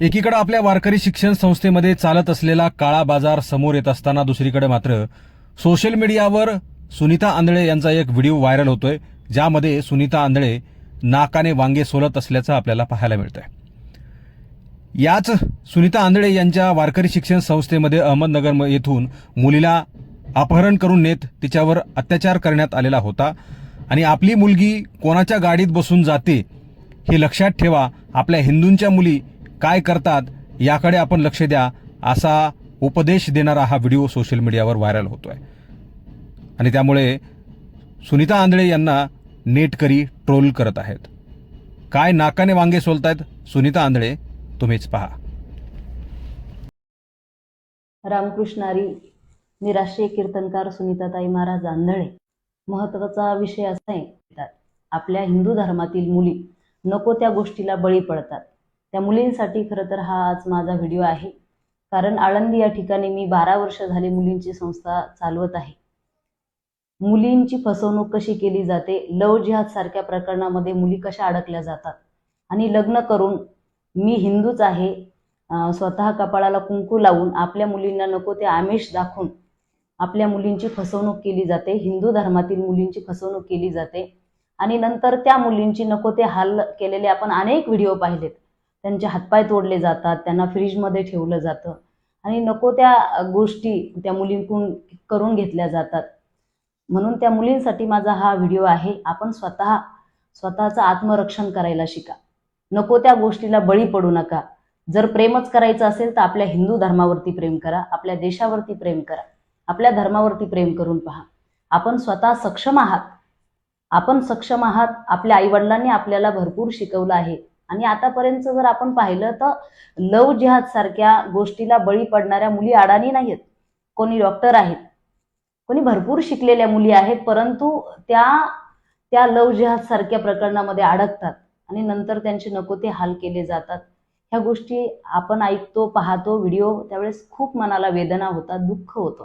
एकीकडे आपल्या वारकरी शिक्षण संस्थेमध्ये चालत असलेला काळा बाजार समोर येत असताना दुसरीकडे मात्र सोशल मीडियावर सुनीता आंधळे यांचा एक व्हिडिओ व्हायरल होतोय ज्यामध्ये सुनीता आंधळे नाकाने वांगे सोलत असल्याचं आपल्याला पाहायला मिळतंय. याच सुनीता आंधळे यांच्या वारकरी शिक्षण संस्थेमध्ये अहमदनगर येथून मुलीला अपहरण करून नेत तिच्यावर अत्याचार करण्यात आलेला होता आणि आपली मुलगी कोणाच्या गाडीत बसून जाते हे लक्षात ठेवा आपल्या हिंदूंच्या मुली काय करतात याकडे आपण लक्ष द्या असा उपदेश देणारा हा व्हिडिओ सोशल मीडियावर व्हायरल होतो आहे आणि त्यामुळे सुनीता आंधळे यांना नेटकरी ट्रोल करत आहेत. काय नाकाने वांगे सोलतायत सुनीता आंधळे तुम्हीच पहा. रामकृष्णारी मी राष्ट्रीय कीर्तनकार सुनीताताई महाराज आंधळे. महत्त्वाचा विषय असा आहे आपल्या हिंदू धर्मातील मुली नको त्या गोष्टीला बळी पडतात. त्या मुलींसाठी खरं तर हा आज माझा व्हिडिओ आहे. कारण आळंदी या ठिकाणी मी बारा वर्ष झाली मुलींची संस्था चालवत आहे. मुलींची फसवणूक कशी केली जाते लव जिहाद सारख्या प्रकरणामध्ये मुली कशा अडकल्या जातात आणि लग्न करून मी हिंदूच आहे स्वतः कपाळाला कुंकू लावून आपल्या मुलींना नको ते आमिष दाखवून आपल्या मुलींची फसवणूक केली जाते हिंदू धर्मातील मुलींची फसवणूक केली जाते आणि नंतर त्या मुलींची नको ते हाल केलेले आपण अनेक व्हिडिओ पाहिलेत. त्यांचे हातपाय तोडले जातात त्यांना फ्रीजमध्ये ठेवलं जातं. आणि नको त्या गोष्टी त्या मुलींकडून करून घेतल्या जातात. म्हणून त्या मुलींसाठी माझा हा व्हिडिओ आहे. आपण स्वतः स्वतःचं आत्मरक्षण करायला शिका. नको त्या गोष्टीला बळी पडू नका. जर प्रेमच करायचं असेल तर आपल्या हिंदू धर्मावरती प्रेम करा आपल्या देशावरती प्रेम करा. आपल्या धर्मावरती प्रेम करून पहा. आपण स्वतः सक्षम आहात. आपण सक्षम आहात. आपल्या आईवडिलांनी आपल्याला भरपूर शिकवलं आहे. आणि आतापर्यंत जर आपण पाहिलं तर लव जिहाद सारख्या गोष्टीला बळी पडणाऱ्या मुली अडाणी नाहीत कोणी डॉक्टर आहेत. कोणी भरपूर शिकलेल्या मुली आहेत परंतु त्या त्या लव जिहाद सारख्या प्रकरणामध्ये अडकतात आणि नंतर त्यांचे नको ते हाल केले जातात. ह्या गोष्टी आपण ऐकतो पाहतो व्हिडिओ त्यावेळेस खूप मनाला वेदना होतात दुःख होतं.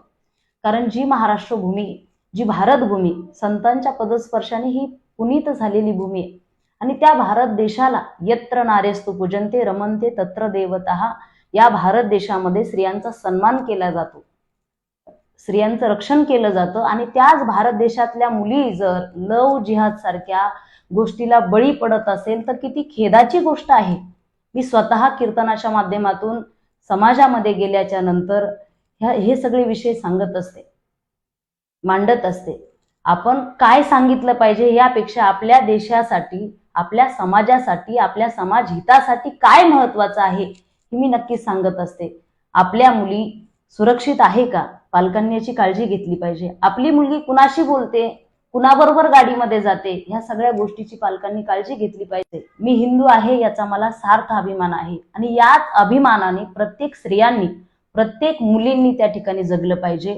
कारण जी महाराष्ट्र भूमी जी भारत भूमी संतांच्या पदस्पर्शाने ही पुनीत झालेली भूमी आहे. आणि त्या भारत देशाला यत्र नारेस्तु पूजनते रमनते तत्र देवता या भारत देशामध्ये स्त्रियांचा सन्मान केला जातो. स्त्रियांचं रक्षण केलं जातं आणि त्याच भारत देशातल्या मुली जर लव जिहाद सारख्या गोष्टीला बळी पडत असेल तर किती खेदाची गोष्ट आहे. मी स्वतः कीर्तनाच्या माध्यमातून समाजामध्ये गेल्याच्यानंतर ह्या हे सगळे विषय सांगत असते मांडत असते. आपण काय सांगितलं पाहिजे यापेक्षा आपल्या देशासाठी आपल्या समाजासाठी आपल्या समाज हितासाठी काय महत्वाचं आहे हे मी नक्कीच सांगत असते. आपल्या मुली सुरक्षित आहे का? पालकांनी याची काळजी घेतली पाहिजे. आपली मुलगी कुणाशी बोलते? कुणाबरोबर गाडीमध्ये जाते? ह्या सगळ्या गोष्टीची पालकांनी काळजी घेतली पाहिजे. मी हिंदू आहे याचा मला सार्थ अभिमान आहे. आणि याच अभिमानाने प्रत्येक स्त्रियांनी प्रत्येक मुलींनी त्या ठिकाणी जगलं पाहिजे.